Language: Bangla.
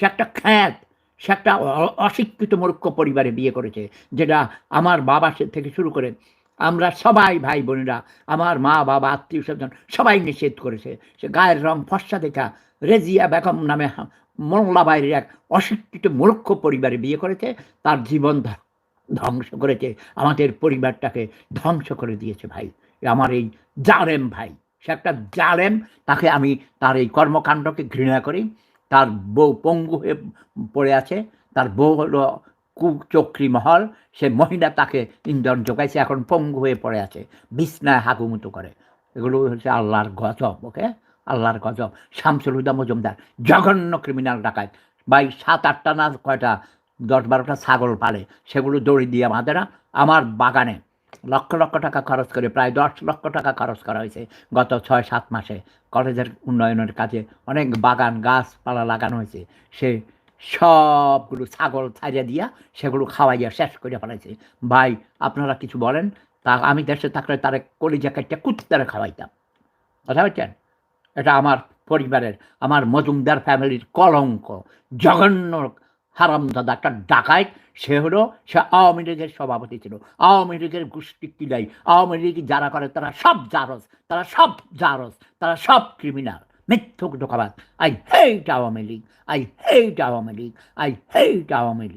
সে একটা খ্যাত, সে একটা অশিক্ষিত মূর্খ পরিবারে বিয়ে করেছে, যেটা আমার বাবা থেকে শুরু করে আমরা সবাই ভাই বোনেরা, আমার মা, বাবা, আত্মীয় স্বজন সবাই নিষেধ করেছে। সে গায়ের রং ফর্সা দেখা রেজিয়া বেগম নামে হা- মোল্লা বাইরের এক অশিক্ষিত মূর্খ পরিবারে বিয়ে করেছে, তার জীবন ধ্বংস করেছে। আমাদের পরিবারটাকে ধ্বংস করে দিয়েছে ভাই। আমার এই জালেম ভাই, সে একটা জালেম, তাকে আমি তার এই কর্মকাণ্ডকে ঘৃণা করি। তার বউ পঙ্গু হয়ে পড়ে আছে, তার বউ হলো কুচক্রী মহল, সে মহিলা তাকে ইন্ধন জোগাইছে, এখন পঙ্গু হয়ে পড়ে আছে, বিছনায় হাগুমুতো করে। এগুলো হচ্ছে আল্লাহর গজব, ওকে? আল্লাহর গজব। শামসুল হুদা মজুমদার, জঘন্য ক্রিমিনাল ডাকায় বাই সাত আটটা না, কয়টা, দশ বারোটা ছাগল পালে, সেগুলো দড়ি দিয়ে আমাদের আমার বাগানে লক্ষ লক্ষ টাকা খরচ করে, প্রায় দশ লক্ষ টাকা খরচ করা হয়েছে গত ছয় সাত মাসে। কলেজের উন্নয়নের কাজে অনেক বাগান, গাছপালা লাগানো হয়েছে। সে সবগুলো ছাগল ছাড়িয়ে দিয়া সেগুলো খাওয়াইয়া শেষ করে ফেলাইছে। ভাই, আপনারা কিছু বলেন? তা আমি দেশে থাকলে তারে কলিজা কাটটা কুত্তারে খাওয়াইতাম। কথা বলছেন? এটা আমার পরিবারের, আমার মজুমদার ফ্যামিলির কলঙ্ক, জঘন্য হারামদাদা একটা ডাকায়, সে হলো, সে আওয়ামী লীগের সভাপতি ছিল। আওয়ামী লীগের গোষ্ঠী কিলাই। আওয়ামী লীগ যারা করে, তারা সব জারস তারা সব জারস তারা সব ক্রিমিনাল মিথ্যুক ঢোকাবাদ I hate Awami League, I hate Awami League, I hate Awami League.